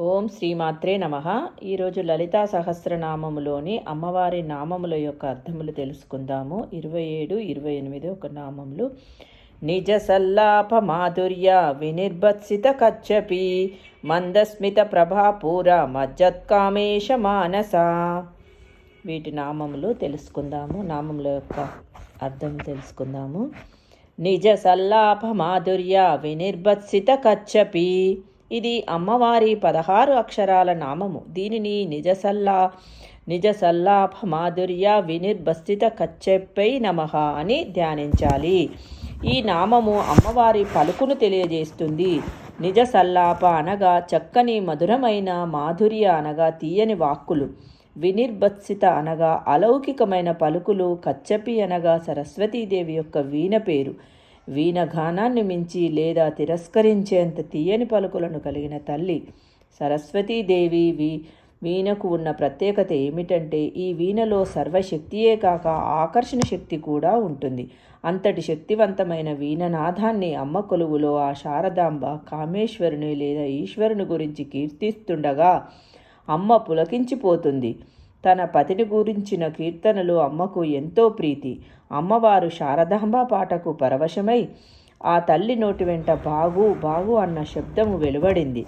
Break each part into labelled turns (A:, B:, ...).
A: ఓం శ్రీమాత్రే నమ. ఈరోజు లలితా సహస్రనామములోని అమ్మవారి నామముల యొక్క అర్థములు తెలుసుకుందాము. ఇరవై ఏడు ఇరవై ఎనిమిది ఒక నామములు. నిజ సల్లాప మాధుర్య వినిర్భత్సిత కచ్చపి మందస్మిత ప్రభాపూర మజ్జత్కామేశ మానస. వీటి నామములు తెలుసుకుందాము. నామముల యొక్క అర్థం తెలుసుకుందాము. నిజ సల్లాప మాధుర్య వినిర్భత్సిత కచ్చపి ఇది అమ్మవారి పదహారు అక్షరాల నామము. దీనిని నిజసల్లా నిజసల్లాభ మాధుర్య వినిర్భస్థిత కచ్చెప్పై నమ అని ధ్యానించాలి. ఈ నామము అమ్మవారి పలుకును తెలియజేస్తుంది. నిజ సల్లాప అనగా చక్కని మధురమైన మాధుర్య అనగా తీయని వాక్కులు. వినిర్భత్సిత అనగా అలౌకికమైన పలుకులు కచ్చపి అనగా సరస్వతీదేవి యొక్క వీణ పేరు. వీణ గానాన్ని మించి లేదా తిరస్కరించేంత తీయని పలుకులను కలిగిన తల్లి సరస్వతీదేవి వీ వీణకు ఉన్న ప్రత్యేకత ఏమిటంటే ఈ వీణలో సర్వశక్తియే కాక ఆకర్షణ శక్తి కూడా ఉంటుంది. అంతటి శక్తివంతమైన వీణనాథాన్ని అమ్మ కొలువులో ఆ శారదాంబ కామేశ్వరుని లేదా ఈశ్వరుని గురించి కీర్తిస్తుండగా అమ్మ పులకించిపోతుంది. తన పతిని గురించిన కీర్తనలు అమ్మకు ఎంతో ప్రీతి. అమ్మవారు శారదాంబ పాటకు పరవశమై ఆ తల్లి నోటి వెంట బాగు బాగు అన్న శబ్దము వెలువడింది.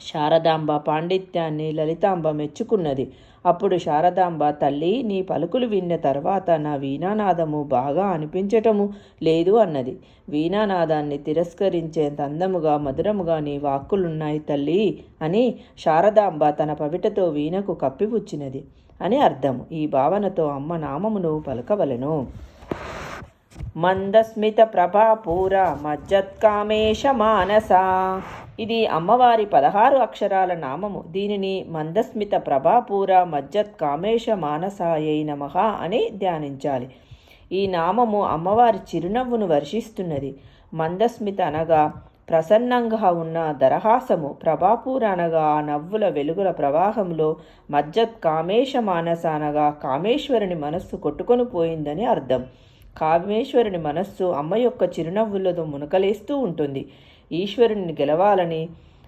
A: శారదాంబ పాండిత్యాన్ని లలితాంబ మెచ్చుకున్నది. అప్పుడు శారదాంబ తల్లి నీ పలుకులు విన్న తర్వాత నా వీణానాదము బాగా అనిపించటము లేదు అన్నది. వీణానాదాన్ని తిరస్కరించేంత అందముగా మధురముగా నీ వాక్కులున్నాయి తల్లి అని శారదాంబ తన పవిటతో వీణకు కప్పిపుచ్చినది అని అర్థం ఈ భావనతో అమ్మ నామమును పలకవలెను. మందస్మిత ప్రభాపూర మజ్జత్కామేశ మానస ఇది అమ్మవారి పదహారు అక్షరాల నామము. దీనిని మందస్మిత ప్రభాపూర మజ్జత్ కామేశ మానసాయై నమ అని ధ్యానించాలి. ఈ నామము అమ్మవారి చిరునవ్వును వర్షిస్తున్నది. మందస్మిత అనగా ప్రసన్నంగా ఉన్న దరహాసము. ప్రభాపూర అనగా ఆ నవ్వుల వెలుగుల ప్రవాహంలో మజ్జత్ కామేశ మానస అనగా కామేశ్వరుని మనస్సు కొట్టుకొని పోయిందని అర్థం. కామేశ్వరుని మనస్సు అమ్మ యొక్క చిరునవ్వులతో మునకలేస్తూ ఉంటుంది. ఈశ్వరుని గెలవాలని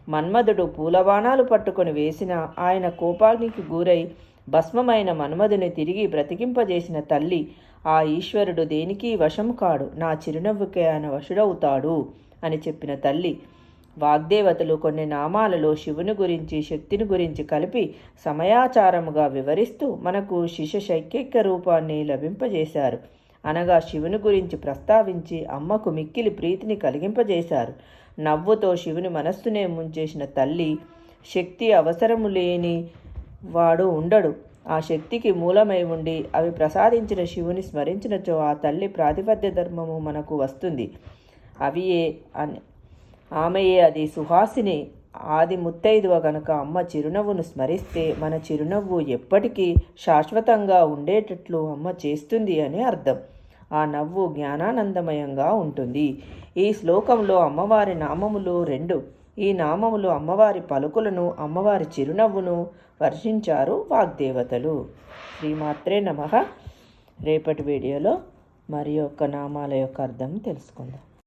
A: మన్మధుడు పూలబాణాలు పట్టుకొని వేసిన ఆయన కోపానికి గురై భస్మమైన మన్మధుని తిరిగి బ్రతికింపజేసిన తల్లి ఆ ఈశ్వరుడు దేనికి వశం కాడు? నా చిరునవ్వుకే ఆయన వశుడవుతాడు అని చెప్పిన తల్లి వాగ్దేవతలు కొన్ని నామాలలో శివుని గురించి శక్తిని గురించి కలిపి సమయాచారముగా వివరిస్తూ మనకు శిశ శైక్యక రూపాన్ని లభింపజేశారు. అనగా శివుని గురించి ప్రస్తావించి అమ్మకు మిక్కిలి ప్రీతిని కలిగింపజేశారు. నవ్వుతో శివుని మనస్సునే ముంచేసిన తల్లి శక్తి అవసరము లేని వాడు ఉండడు. ఆ శక్తికి మూలమై ఉండి అవి ప్రసాదించిన శివుని స్మరించినచో ఆ తల్లి ప్రాతిపద్య ధర్మము మనకు వస్తుంది. అవియే అని ఆమెయే అది సుహాసిని ఆది ముత్తైదువ గనక అమ్మ చిరునవ్వును స్మరిస్తే మన చిరునవ్వు ఎప్పటికీ శాశ్వతంగా ఉండేటట్లు అమ్మ చేస్తుంది అని అర్థం. ఆ నవ్వు జ్ఞానానందమయంగా ఉంటుంది. ఈ శ్లోకంలో అమ్మవారి నామములు రెండు. ఈ నామములు అమ్మవారి పలుకులను అమ్మవారి చిరునవ్వును వర్షించారు వాగ్దేవతలు. శ్రీమాత్రే నమ. రేపటి వీడియోలో మరి యొక్క నామాల యొక్క అర్థం తెలుసుకుందాం.